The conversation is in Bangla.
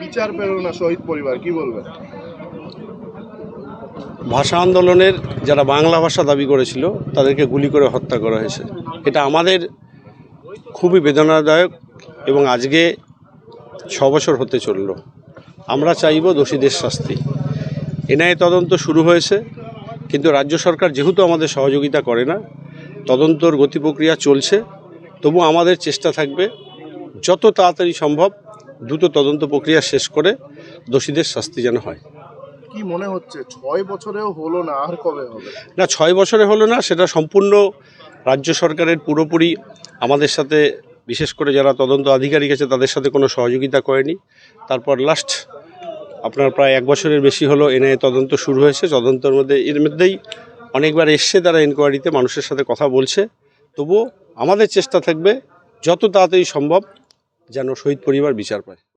বিচার না শহীদ পরিবার, কি বলবেন? ভাষা আন্দোলনের যারা বাংলা ভাষা দাবি করেছিল, তাদেরকে গুলি করে হত্যা করা হয়েছে। এটা আমাদের খুবই বেদনাদায়ক এবং আজকে ছ বছর হতে চলল। আমরা চাইব দোষীদের শাস্তি। এনআইএ তদন্ত শুরু হয়েছে কিন্তু রাজ্য সরকার যেহেতু আমাদের সহযোগিতা করে না তদন্তর গতি প্রক্রিয়া চলছে তবু আমাদের চেষ্টা থাকবে যত তাড়াতাড়ি সম্ভব দ্রুত তদন্ত প্রক্রিয়া শেষ করে দোষীদের শাস্তি যেন হয়। কি মনে হচ্ছে? ছয় বছরেও হলো না আর কবে হবে? না ছয় বছরে হলো না সেটা সম্পূর্ণ রাজ্য সরকারের পুরোপুরি আমাদের সাথে, বিশেষ করে যারা তদন্ত আধিকারিক আছে, তাদের সাথে কোনো সহযোগিতা করেনি। তারপর লাস্ট আপনার প্রায় এক বছরের বেশি হলো এনআইএ তদন্ত শুরু হয়েছে। তদন্তের মধ্যে, এর মধ্যেই অনেকবার এসছে তারা ইনকোয়ারিতে মানুষের সাথে কথা বলছে। তবুও আমাদের চেষ্টা থাকবে যত তাড়াতাড়ি সম্ভব যেন শহীদ পরিবার বিচার পায়।